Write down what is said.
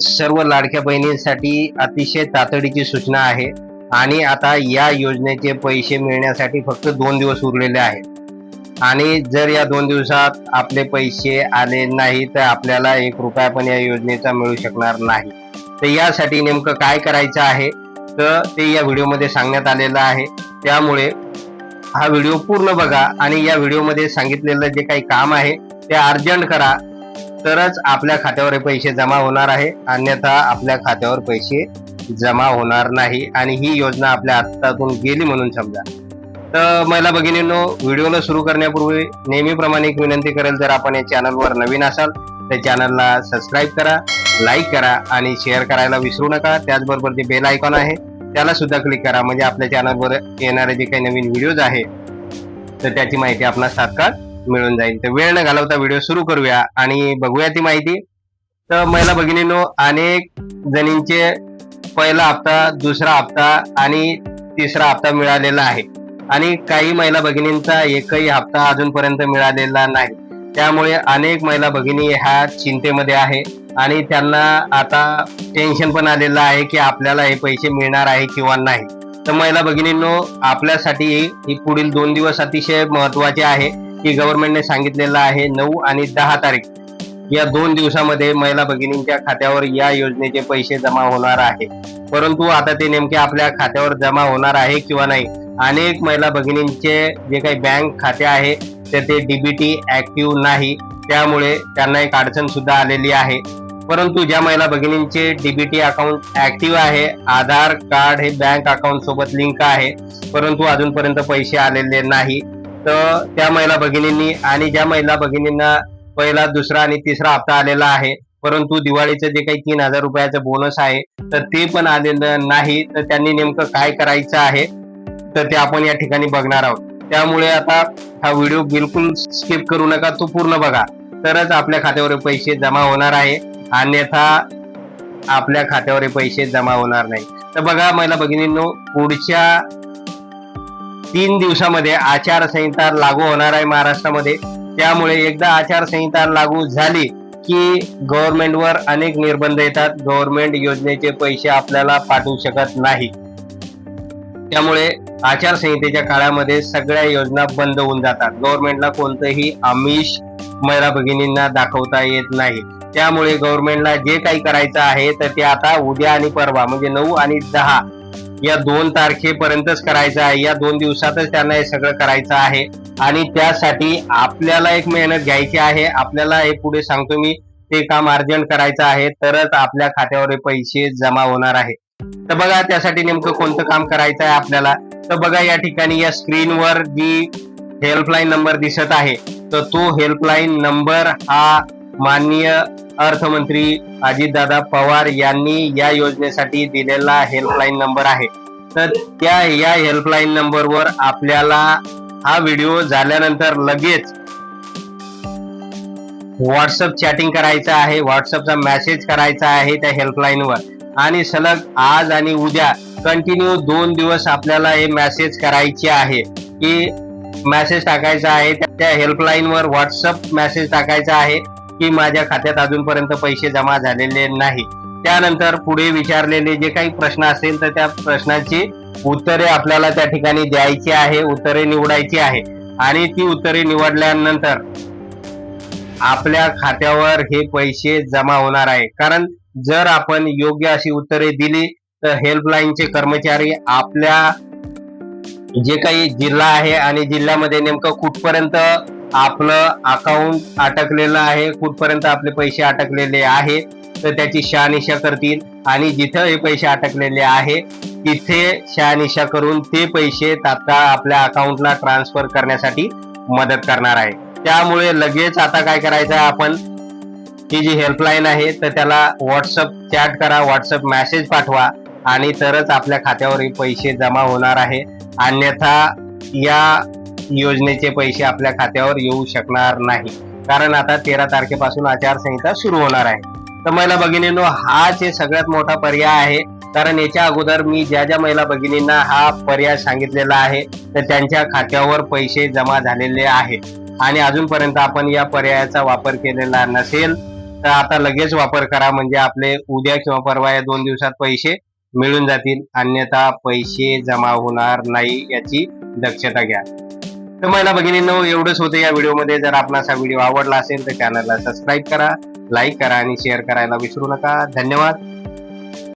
सर्व लाडक्या बहिणींसाठी अतिशय तातडीची सूचना आहे. आणि आता या योजनेचे पैसे मिळण्यासाठी फक्त दोन दिवस उरलेले आहेत. आणि जर या दोन दिवसात आपले पैसे आले नाही तर आपल्याला एक रुपया पण या योजनेचा मिळू शकणार नाही. तर यासाठी नेमकं काय करायचं आहे? तर ते या व्हिडिओमध्ये सांगण्यात आलेलं आहे. त्यामुळे हा व्हिडिओ पूर्ण बघा आणि या व्हिडिओमध्ये सांगितलेलं जे काही काम आहे ते अर्जंट करा. तरच आपल्या खात्यावर हे पैसे जमा होणार आहे. अन्यथा आपल्या खात्यावर पैसे जमा होणार नाही. आणि ही योजना आपल्या हातातून गेली म्हणून समजा. तर महिला भगिनींनो व्हिडिओला सुरू करण्यापूर्वी नेहमीप्रमाणे एक विनंती करेल जर आपण या चॅनलवर नवीन असाल तर चॅनलला सबस्क्राईब करा लाईक करा आणि शेअर करायला विसरू नका. त्याचबरोबर जे बेल आयकॉन आहे त्याला सुद्धा क्लिक करा. म्हणजे आपल्या चॅनलवर येणारे जे काही नवीन व्हिडिओज आहे तर त्याची माहिती आपणास तात्काळ मिळून जाईल. तर वेळ न घालवता व्हिडिओ सुरू करूया आणि बघूया ती माहिती. तर महिला भगिनींनो अनेक जणींचे पहिला हप्ता दुसरा हप्ता आणि तिसरा हप्ता मिळालेला आहे. आणि काही महिला भगिनींचा एकही हप्ता अजूनपर्यंत मिळालेला नाही. त्यामुळे अनेक महिला भगिनी ह्या चिंतेमध्ये आहे. आणि त्यांना आता टेन्शन पण आलेलं आहे की आपल्याला हे पैसे मिळणार आहे किंवा नाही. तर महिला भगिनींनो आपल्यासाठी ही पुढील दोन दिवस अतिशय महत्त्वाचे आहे. की गव्हर्नमेंटने सांगितलेलं आहे नऊ आणि दहा तारीख. या दोन दिवसामध्ये महिला भगिनींच्या खात्यावर या योजनेचे पैसे जमा होणार आहे. परंतु आता ते नेमके आपल्या खात्यावर जमा होणार आहे किंवा नाही अनेक महिला भगिनींचे जे काही बँक खाते आहे तर ते डीबीटी ऍक्टिव्ह नाही. त्यामुळे त्यांना एक अडचण सुद्धा आलेली आहे. परंतु ज्या महिला भगिनींचे डीबीटी अकाउंट ऍक्टिव्ह आहे आधार कार्ड हे बँक अकाउंट सोबत लिंक आहे परंतु अजूनपर्यंत पैसे आलेले नाही. तर त्या महिला भगिनींनी आणि ज्या महिला भगिनींना पहिला दुसरा आणि तिसरा हप्ता आलेला आहे परंतु दिवाळीचं जे काही तीन हजार रुपयाचं बोनस आहे तर ते पण आलेलं नाही. तर त्यांनी नेमकं काय करायचं आहे तर ते आपण या ठिकाणी बघणार आहोत. त्यामुळे आता हा व्हिडिओ बिलकुल स्किप करू नका तो पूर्ण बघा. तरच आपल्या खात्यावर पैसे जमा होणार आहे. अन्यथा आपल्या खात्यावर पैसे जमा होणार नाही. तर बघा महिला भगिनींनो पुढच्या तीन दिवसामध्ये आचारसंहिता लागू होणार आहे महाराष्ट्रामध्ये. त्यामुळे एकदा आचारसंहिता लागू झाली की गव्हर्नमेंटवर अनेक निर्बंध येतात. गव्हर्नमेंट योजनेचे पैसे आपल्याला पाठवू शकत नाही. त्यामुळे आचारसंहितेच्या काळामध्ये सगळ्या योजना बंद होऊन जातात. गव्हर्नमेंटला कोणतंही आमिष महिला भगिनींना दाखवता येत नाही. त्यामुळे गव्हर्नमेंटला जे काही करायचं आहे तर ते आता उद्या आणि परवा म्हणजे नऊ आणि दहा या दोन तारखेपर्यंतच करायचं आहे. या दोन दिवसातच त्यांना हे सगळं करायचं आहे. आणि त्यासाठी आपल्याला एक मेहनत घ्यायची आहे. आपल्याला हे पुढे सांगतो मी ते काम अर्जंट करायचं आहे. तरच आपल्या खात्यावर पैसे जमा होणार आहे. तर बघा त्यासाठी नेमकं कोणतं काम करायचं आहे आपल्याला? तर बघा या ठिकाणी या स्क्रीनवर जी हेल्पलाईन नंबर दिसत आहे तर तो हेल्पलाईन नंबर हा माननीय अर्थमंत्री अजितदादा पवार यांनी या योजनेसाठी दिलेला हेल्पलाईन नंबर आहे. तर त्या या हेल्पलाईन नंबरवर आपल्याला हा व्हिडिओ झाल्यानंतर लगेच व्हॉट्सअप चॅटिंग करायचं आहे. व्हॉट्सअपचा मेसेज करायचा आहे त्या हेल्पलाईनवर आणि सलग आज आणि उद्या कंटिन्यू दोन दिवस आपल्याला हे मेसेज करायचे आहे की मेसेज टाकायचा आहे. त्या हेल्पलाईनवर व्हॉट्सअप मेसेज टाकायचा आहे. की माझ्या खात्यात अजूनपर्यंत पैसे जमा झालेले नाही. त्यानंतर पुढे विचारलेले जे काही प्रश्न असेल तर त्या प्रश्नाची उत्तरे आपल्याला त्या ठिकाणी द्यायची आहे उत्तरे निवडायची आहे. आणि ती उत्तरे निवडल्यानंतर आपल्या खात्यावर हे पैसे जमा होणार आहे. कारण जर आपण योग्य अशी उत्तरे दिली तर हेल्पलाईनचे कर्मचारी आपल्या जे काही जिल्हा आहे आणि जिल्ह्यामध्ये नेमकं कुठपर्यंत आपलं अकाउंट अटकलेलं आहे कुठपर्यंत आपले पैसे अटकलेले आहे तर त्याची शहानिशा करतील. आणि जिथं हे पैसे अटकलेले आहे तिथे शहानिशा करून ते पैसे तात्काळ आपल्या अकाउंटला ट्रान्सफर करण्यासाठी मदत करणार आहे. त्यामुळे लगेच आता काय करायचं आहे आपण? ही जी हेल्पलाईन आहे तर त्याला व्हॉट्सअप चॅट करा व्हॉट्सअप मेसेज पाठवा. आणि तरच आपल्या खात्यावर हे पैसे जमा होणार आहे. अन्यथा या योजनेचे पैसे आपल्या खात्यावर येऊ शकणार नाही. कारण आता तेरा तारखेपासून आचारसंहिता सुरू होणार आहे. तर महिला भगिनींनो हाच हे सगळ्यात मोठा पर्याय आहे कारण याच्या अगोदर मी ज्या ज्या महिला भगिनींना हा पर्याय सांगितलेला आहे तर त्यांच्या खात्यावर पैसे जमा झालेले आहेत आणि अजूनपर्यंत आपण या पर्यायाचा वापर केलेला नसेल तर आता लगेच वापर करा म्हणजे आपले उद्या किंवा परवा या दोन दिवसात पैसे मिळून जातील. अन्यथा पैसे जमा होणार नाही याची दक्षता घ्या. तर महिला भगिनींनो एवढंच होतं या व्हिडिओमध्ये. जर आपणास हा व्हिडिओ आवडला असेल तर चॅनलला सबस्क्राईब करा लाईक करा आणि शेअर करायला विसरू नका. धन्यवाद.